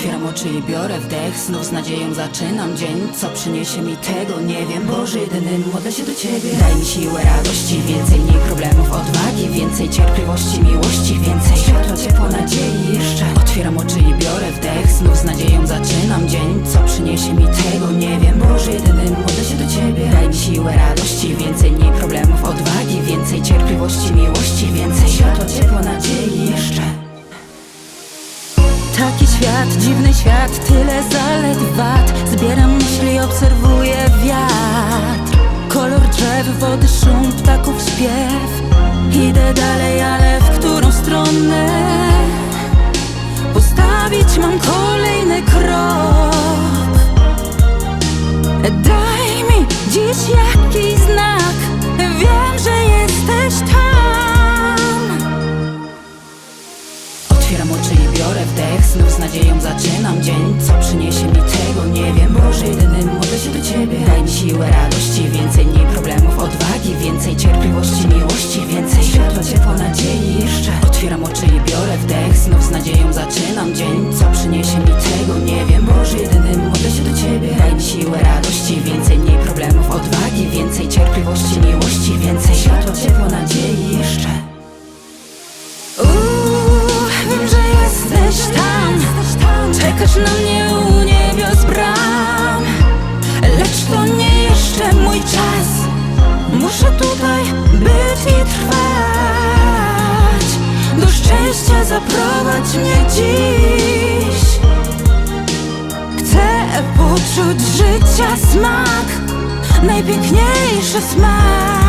Otwieram oczy i biorę wdech Znów z nadzieją zaczynam dzień. Co przyniesie mi tego, nie wiem Boże, jedyny modlę się do Ciebie. Daj mi siłę radości Więcej mniej problemów, odwagi Więcej cierpliwości, miłości Więcej światła, ciepła, nadziei jeszcze. Otwieram oczy i biorę wdech Znów z nadzieją zaczynam dzień. Co przyniesie mi tego, nie wiem świat, tyle zalet wad. Zbieram myśli, obserwuję wiatr. Kolor drzew, wody, szum, ptaków śpiew. Idę dalej, ale w którą stronę? Postawić mam kolejny Otwieram oczy i biorę wdech Znów z nadzieją zaczynam. Dzień Co przyniesie mi tego, nie wiem. Boże, jedyny modlę się do Ciebie. Daj mi siłę radości Więcej mniej problemów, odwagi Więcej cierpliwości, miłości Więcej światła, ciepła, nadziei. Jeszcze Otwieram oczy i biorę wdech Znów z nadzieją zaczynam. Dzień Co przyniesie mi tego, nie wiem to nie jeszcze mój czas. Muszę tutaj być i trwać. Do szczęścia zaprowadź mnie dziś. Chcę poczuć życia smak Najpiękniejszy smak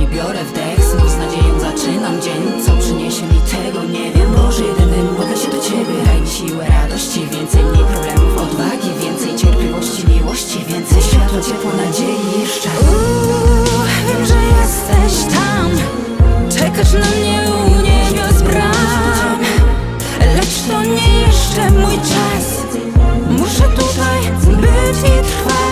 powoli biorę wdech Znów z nadzieją zaczynam dzień. Co przyniesie mi tego nie wiem. Boże jedyny modlę się do Ciebie. Daj mi siłę radości Więcej mniej problemów. Odwagi Więcej cierpliwości miłości Więcej światła, ciepło, nadziei i szczęścia Uuu, wiem, że jesteś tam. Czekasz na mnie u niebios bram Lecz to nie jeszcze mój czas. Muszę tutaj być i trwać.